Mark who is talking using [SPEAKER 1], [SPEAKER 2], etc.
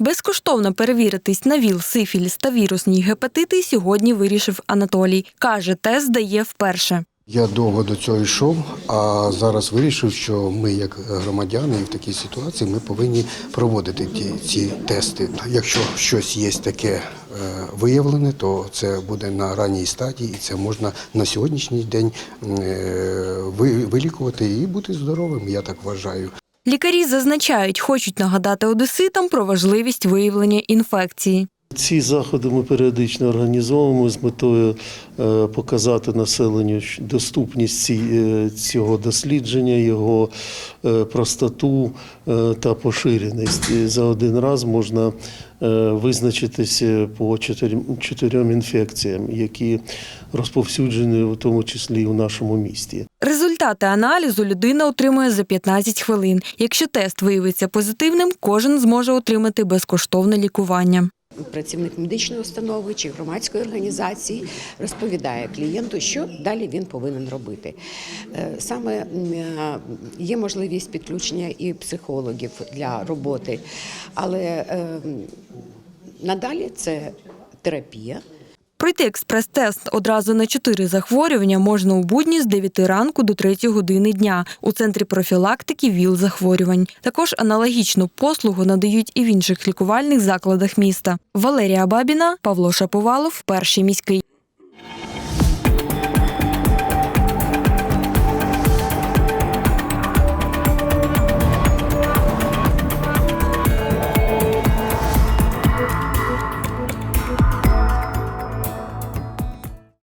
[SPEAKER 1] Безкоштовно перевіритись на ВІЛ, сифіліс та вірусні гепатити сьогодні вирішив Анатолій. Каже, тест здає вперше.
[SPEAKER 2] Я довго до цього йшов, а зараз вирішив, що ми, як громадяни, в такій ситуації ми повинні проводити ті, ці тести. Якщо щось є таке е, виявлене, то це буде на ранній стадії, і це можна на сьогоднішній день е, ви- вилікувати і бути здоровим. Я так вважаю.
[SPEAKER 1] Лікарі зазначають, хочуть нагадати одеситам про важливість виявлення інфекції.
[SPEAKER 3] Ці заходи ми періодично організовуємо з метою е, показати населенню доступність е, цього дослідження, його е, простоту та поширеність. За один раз можна визначитися по чотирьом інфекціям, які розповсюджені в тому числі і в нашому місті.
[SPEAKER 1] Результати аналізу людина отримує за 15 хвилин. Якщо тест виявиться позитивним, кожен зможе отримати безкоштовне лікування.
[SPEAKER 4] Працівник медичної установи чи громадської організації розповідає клієнту, що далі він повинен робити. Е, Саме е, є можливість підключення і психологів для роботи, але е, надалі це терапія.
[SPEAKER 1] Пройти експрес-тест одразу на чотири захворювання можна у будні з 9 ранку до 3 години дня у центрі профілактики ВІЛ-захворювань. Також аналогічну послугу надають і в інших лікувальних закладах міста. Валерія Бабіна, Павло Шаповалов, перший міський.